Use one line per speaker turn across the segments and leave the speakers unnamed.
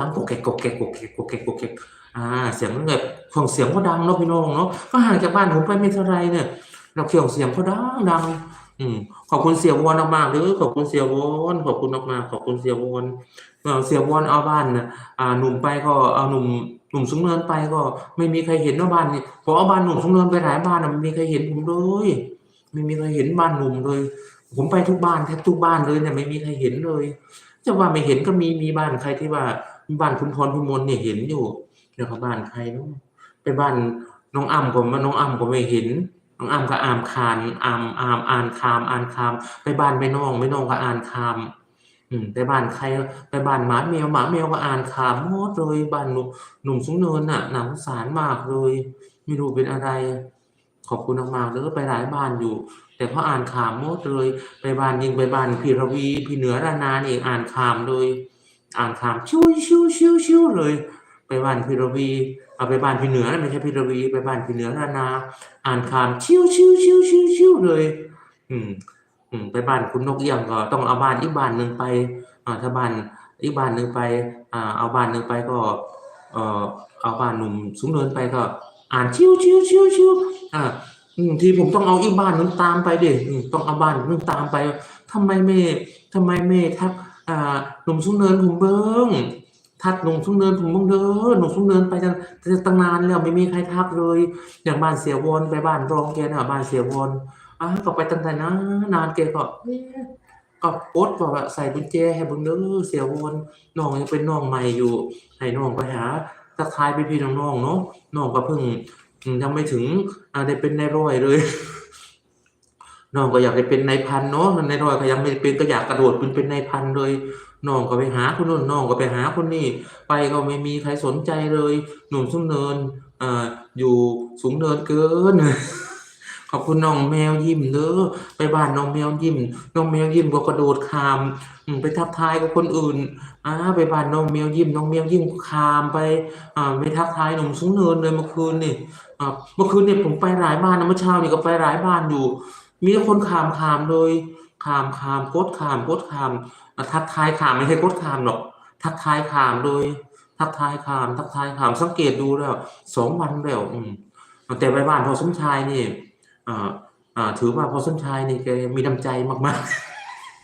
ดังกกแกกกกแกกกกแกกกกแกกกกแกกอ่าเสียงมันแบบของเสียงก็ดังเนาะพี่น้องเนาะก็ห่างจากบ้านผมไปไม่เท่าไรเนี่ยเราเขียงเสียงเขาดังดังอืมขอบคุณเสียวอนมากๆเลยขอบคุณเสียวอนขอบคุณมากๆขอบคุณเสียวอนเออเสียวอนเอาบ้านน่ะอ่าหนุ่มไปก็เอาหนุ่มหนุ่มสูงเนินไปก็ไม่มีใครเห็นว่าบ้านนี่พอเอาบ้านหนุ่มสูงเนินไปหลายบ้านน่ะไม่มีใครเห็นผมเลยไม่มีใครเห็นบ้านหนุ่มเลย ผมไปทุกบ้านแทบทุกบ้านเลยเนี่ยไม่มีใครเห็นเลย จะว่าไม่เห็นก็มีมีบ้านใครที่ว่าบ้านคุณพรพิมลเนี่ยเห็นอยู่เดี๋ยวเขาบ้านใครเนาะไปบ้านน้องอ้ำผมว่าน้องอ้ำก็ไม่เห็นน้องอ้ำก็อามคานอามอามอ่านคามอ่านคาม ไปบ้านแม่น้องแม่น้องก็อ่านคาม อืมไปบ้านใครไปบ้านหมาแมวหมาแมวก็อ่านคามหมดเลยบ้านหนุ่มหนุ่มสูงเนินน่ะหน่าสงสารมากเลย ไม่รู้เป็นอะไร ขอบคุณมากๆเลยไปหลายบ้านอยู่ แต่เขาอ่านขามหมดเลย ไปบ้านยิงไปบ้านพีรวีพี่เหนือรานานี่อ่านขามเลย อ่านขามชิวชิวชิวชิวเลย ไปบ้านพีรวีเอาไปบ้านพี่เหนือไม่ใช่พี่รวีไปบ้านพี่เหนือรานา อ่านขามชิวชิวชิวชิวชิวเลย อืม อืม ไปบ้านคุณนกเอี่ยงก็ต้องเอาบ้านอีกบ้านหนึ่งไปอ่าถ้าบ้านอีกบ้านหนึ่งไปอ่าเอาบ้านหนึ่งไปก็ เอ่อเอาบ้านหนุ่มสูงเนินไปก็ อ่านชิวชิวชิวชิวอ่าทีผมต้องเอาอีกบ้านนึงตามไปเดิอืมต้องเอาบ้านนึงตามไปทำไมไม่ทำไมไม่ทักอ่าหนุ่มสูงเนินผมเบิ้งทักหนุ่มสูงเนินผมเบิ้งเด้อหนุ่มสูงเนินไปตั้งตั้งนานแล้วไม่มีใครทักเลย อย่างบ้านเสียวอนไปบ้านรองแกน่ะบ้านเสียวอนอ่าก็ไปตั้งแต่นานนานแกก็ก็โพสต์บอกว่าใส่กุญแจให้เบิ่งเด้อเสียวอนน้องยังเป็นน้องใหม่อยู่ให้น้องไปหา ทักทายพี่ๆน้องๆเนาะน้องก็เพิ่งยังไม่ถึงอาได้เป็นนายร้อยเลยน้องก็อยากได้เป็นนายพันเนาะนายร้อยก็ยังไม่เป็นก็อยากกระโดดเป็นเป็นนายพันเลยน้องก็ไปหาคนนู้นน้องก็ไปหาคนนี้ไปก็ไม่มีใครสนใจเลย หนุ่มสูงเนินอ่าอยู่สูงเนินเกิน ขอบคุณน้องแมวยิ้มเด้อไปบ้านน้องแมวยิ้มน้องแมวยิ้มก็กระโดดขามไปทักทายกับคนอื่นอ่าไปบ้านน้องแมวยิ้มน้องแมวยิ้มก็ข้ามไปอ่าไปทักทายหนุ่มสูงเนินเลยเมื่อคืนนี่อ่าเมื่อคืนเนี่ยผมไปหลายบ้านนะเมื่อเช้านี่ก็ไปหลายบ้านอยู่ มีแต่คนขามขามเลยขามขามโคตรขามโคตรขามทักทายขามไม่ใช่โคตรขามหรอก ทักทายขามเลยทักทายขามทักทายขามสังเกตดูแล้วสองวันแล้วอืมแต่ไปบ้านพอสมชายนี่ อ่าอ่าถือว่าพอสมชายนี่แกมีน้ำใจมาก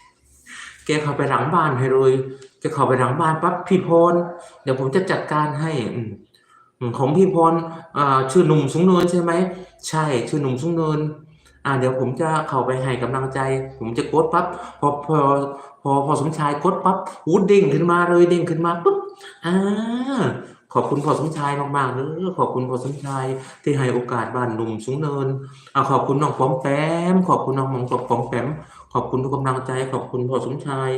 ๆ แกเข้าไปหลังบ้านให้เลยแกเข้าไปหลังบ้านปั๊บพี่พรเดี๋ยวผมจะจัดการให้อของพี่พรอ่าชื่อหนุ่มสูงเนินใช่ไหมใช่ ชื่อหนุ่มสูงเนิน อ่าเดี๋ยวผมจะเข้าไปให้กำลังใจ ผมจะกดปั๊บพอพอพอพอสมชายกดปั๊บหูเด้งขึ้นมาเลยเด้งขึ้นมาปุ๊บอ่าขอบคุณพอสมชายมากๆเลยขอบคุณพอสมชายที่ให้โอกาสบ้านหนุ่มสูงเนินอ่าขอบคุณน้องปอมแปมขอบคุณน้องมองปอมแปมขอบคุณทุกกำลังใจ ขอบคุณพอสมชาย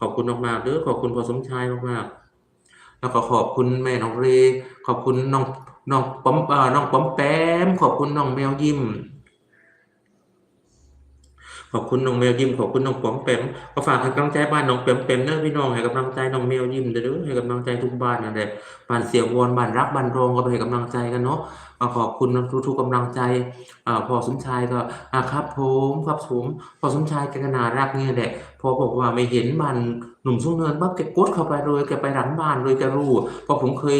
ขอบคุณมากๆเด้อขอบคุณพอสมชายมากๆแล้วก็ขอบคุณแม่น้องเร ขอบคุณน้องน้องปอมอ่าน้องปอมแปมขอบคุณน้องแมวยิ้ม ขอบคุณน้องแมวยิ้มขอบคุณน้องปอมแปมก็ฝากให้กำลังใจบ้านน้องแปมแปมเด้อพี่น้องให้กำลังใจน้องแมวยิ้มเด้อเด้อให้กำลังใจทุกบ้านนั่นแหละบ้านเสียงวอนบ้านรักบ้านรองก็ไปให้กำลังใจกันเนาะขอบคุณทุกๆกำลังใจอ่าพอสมชายก็อาครับผมครับผมพอสมชายแกก็น่ารักเนี่ยแหละพอบอกว่าไม่เห็นบ้านหนุ่มสูงเนินปั๊บแกกดเข้าไปเลยแกไปหลังบ้านเลยแกรู้พราะผมเคย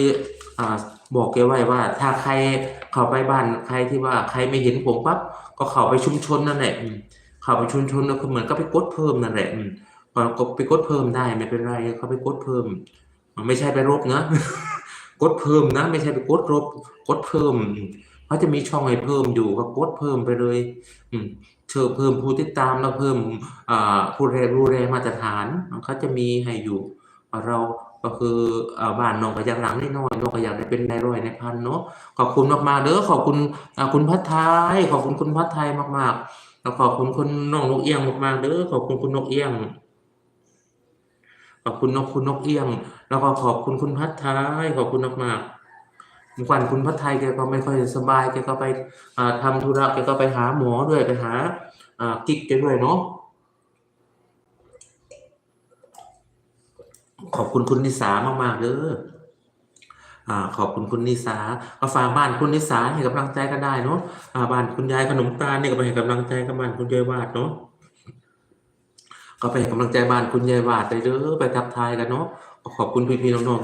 อ่าบอกแกไว้ว่า ถ้าใครเข้าไปบ้านใครที่ว่าใครไม่เห็นผมปั๊บก็เข้าไปชุมชนนั่นแหละ เข้าไปชุมชนแล้วก็เหมือนก็ไปกดเพิ่มนั่นแหละอืมก็ไปกดเพิ่มได้ไม่เป็นไรเขาไปกดเพิ่มอ่าไม่ใช่ไปลบนะ กดเพิ่มนะ ไม่ใช่ไปกดลบกดเพิ่มเขาจะมีช่องให้เพิ่มอยู่ก็กดเพิ่มไปเลย อืมเชิญเพิ่มผู้ติดตามแล้วเพิ่มผู้แรรู้แรมาตรฐานเขาจะมีให้อยู่ เราก็คือบ้านน้องก็อยากหลังนิดหน่อยน้องก็อยากได้เป็นนายร้อยนายพันเนาะขอบคุณมากๆเด้อขอบคุณคุณพัฒไทยขอบคุณคุณพัฒไทยมากๆ ขอบคุณคุณน้องนกเอี้ยงมากๆเด้อขอบคุณคุณนกเอี้ยง ขอบคุณนกคุณนกเอี้ยง แล้วก็ขอบคุณคุณพัฒไทยขอบคุณมากๆเมื่อก่อนคุณพัฒไทยแกก็ไม่ค่อยสบายแกก็ไปอ่าทำธุระแกก็ไปหาหมอด้วยไปหาอ่ากิ๊กแกด้วยเนาะขอบคุณคุณนิสามากๆเด้อ อ่าขอบคุณคุณนิสาก็ฝากบ้านคุณนิสาให้กำลังใจก็ได้เนาะอ่าบ้านคุณยายขนมตาลนี่ก็ไปให้กำลังใจกับบ้านคุณยายวาดเนาะก็ไปให้กำลังใจบ้านคุณยายวาดได้เด้อไปทักทายกันเนาะขอบคุณพี่ๆน้องๆ